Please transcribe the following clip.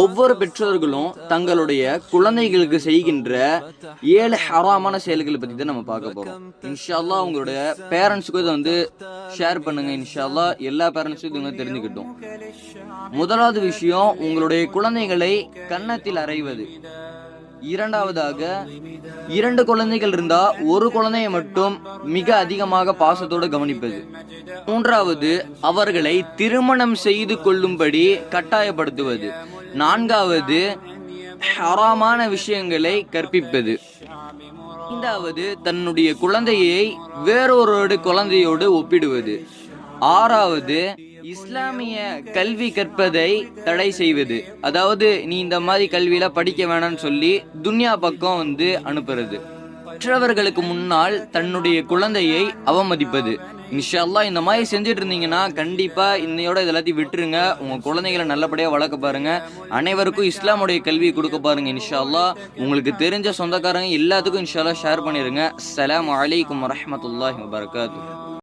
ஒவ்வொரு பெற்றோர்களும் தங்களுடைய குழந்தைகளுக்கு செய்கின்ற ஏழு ஹராமான செயல்களை பத்தி தான் நம்ம பார்க்க போறோம். இன்ஷா அல்லாஹ் உங்களுடைய பேரண்ட்ஸுக்கும் இதை வந்து ஷேர் பண்ணுங்க. இன்ஷா எல்லா பேரண்ட்ஸுக்கும் இது வந்து தெரிஞ்சுக்கிட்டோம். முதலாவது விஷயம் உங்களுடைய குழந்தைகளை கன்னத்தில் அறைவது. இரண்டாவதாக இரண்டு குழந்தைகள் இருந்தா ஒரு குழந்தையை மட்டும் மிக அதிகமாக பாசத்தோடு கவனிப்பது. மூன்றாவது அவர்களை திருமணம் செய்து கொள்ளும்படி கட்டாயப்படுத்துவது. நான்காவது ஹராமான விஷயங்களை கற்பிப்பது. ஐந்தாவது தன்னுடைய குழந்தையை வேறொரு குழந்தையோடு ஒப்பிடுவது. ஆறாவது இஸ்லாமிய கல்வி கற்பதை தடை செய்வது. அதாவது நீ இந்த மாதிரி கல்வியில படிக்க வேணாம்னு சொல்லி துன்யா பக்கம் வந்து அனுப்புறது. மற்றவர்களுக்கு முன்னால் தன்னுடைய குழந்தையை அவமதிப்பது. இன்ஷா அல்லாஹ் இந்த மாதிரி செஞ்சுட்டு இருந்தீங்கன்னா கண்டிப்பா இன்னையோட இது எல்லாத்தையும் விட்டுருங்க. உங்க குழந்தைகளை நல்லபடியா வளர்க்க பாருங்க. அனைவருக்கும் இஸ்லாமுடைய கல்வி கொடுக்க பாருங்க இன்ஷா அல்லாஹ் உங்களுக்கு தெரிஞ்ச சொந்தக்காரங்க எல்லாத்துக்கும் இன்ஷா அல்லாஹ் ஷேர் பண்ணிருங்க. அஸ்ஸலாமு அலைக்கும் வரஹ்மத்துல்லாஹி வபரகாத்துஹு